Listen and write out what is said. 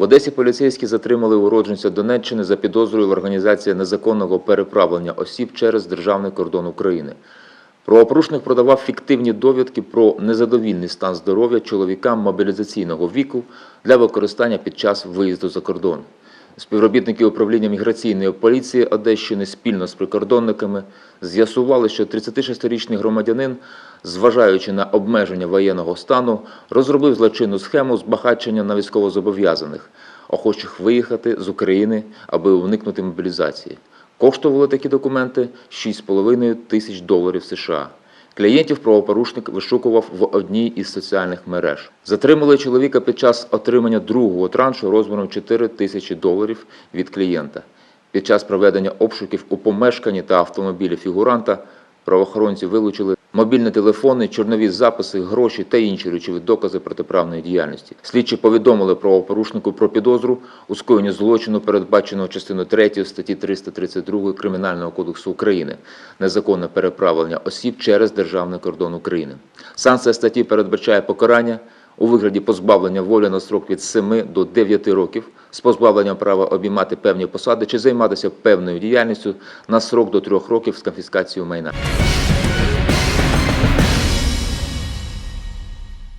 В Одесі поліцейські затримали уродженця Донеччини за підозрою в організації незаконного переправлення осіб через державний кордон України. Правопорушник продавав фіктивні довідки про незадовільний стан здоров'я чоловікам мобілізаційного віку для використання під час виїзду за кордон. Співробітники управління міграційної поліції Одещини спільно з прикордонниками з'ясували, що 36-річний громадянин, зважаючи на обмеження воєнного стану, розробив злочинну схему збагачення на військовозобов'язаних, охочих виїхати з України, аби уникнути мобілізації. Коштували такі документи 6,5 тисяч доларів США. Клієнтів правопорушник вишукував в одній із соціальних мереж. Затримали чоловіка під час отримання другого траншу розміром 4 тисячі доларів від клієнта. Під час проведення обшуків у помешканні та автомобілі фігуранта правоохоронці вилучили мобільні телефони, чорнові записи, гроші та інші речові докази протиправної діяльності. Слідчі повідомили правопорушнику про підозру у скоєнні злочину, передбаченого частиною 3 статті 332 Кримінального кодексу України незаконне переправлення осіб через державний кордон України. Санкція статті передбачає покарання у вигляді позбавлення волі на строк від 7 до 9 років з позбавленням права обіймати певні посади чи займатися певною діяльністю на срок до 3 років з конфіскацією майна.